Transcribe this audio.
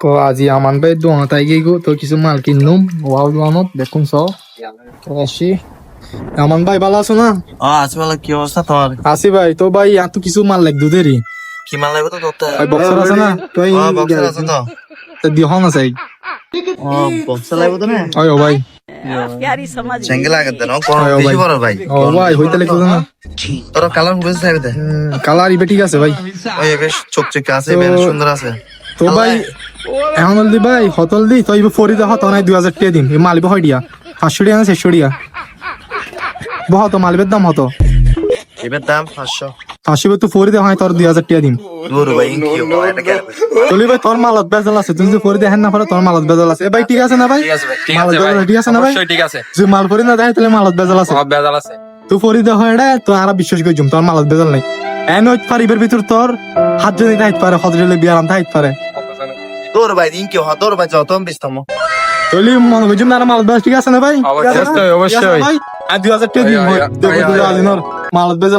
তো আজি আমান ভাই দোয়া তাই গিয়ে গো তো কিছু মাল কিনলুম। ওয়াও দোয়ানত দেখুন সব তো আসি। আমান ভাই ভালো আছো না? আছি ভালো কি অবস্থা তোর আসি ভাই তো ভাই আর তো কিছু মাল লাগ দেরি কি মাল লাগবে তো তোর বক্সার আছে না? তো বক্সার আছে তো। তো দিহন আছে ও বক্সার লাগবে তো না? ওই ও ভাই। কালার ঠিক আছে ভাই। ওই বেশ চকচকে আছে বেশ সুন্দর আছে। তো ভাই এখন হলদি ভাই হতল দি তো ইবে ফরি দেখ তো নাই দুই হাজার টাকা দিন এই মালিবে হয় দিয়া। পাঁচশো টাকা টাকা বহ তো মালিবের দাম হতো। এবার দাম পাঁচশো। পাঁচশো তো হয় তোর দুই হাজার টাকা দিন এটা চলি ভাই তোর মালত বেজাল আছে। তুই যদি ফরি দেখেন না পারো তোর মালত বেজাল আছে। ভাই ঠিক আছে না ভাই? ঠিক মালত বেজাল ঠিক আছে না ভাই? ঠিক আছে। যদি মাল ফরি না দেখে তাহলে মালত বেজাল আছে। বেজাল আছে। তুই হয় তো আর বিশ্বাস করে জুম তোর মালত বেজাল নাই। এন হইতে পারে ইবের ভিতর তোর হাত যদি থাকতে পারে হজরেলে বিয়ার আম থাকতে পারে। দূর ভাই দিন কি হয় দূর ভাই যত বিস্তম চলি মনে বুঝুম না বেজাল ঠিক আছে? না ভাই? অবশ্যই, আর দুই হাজার টাকা মাল ভাই,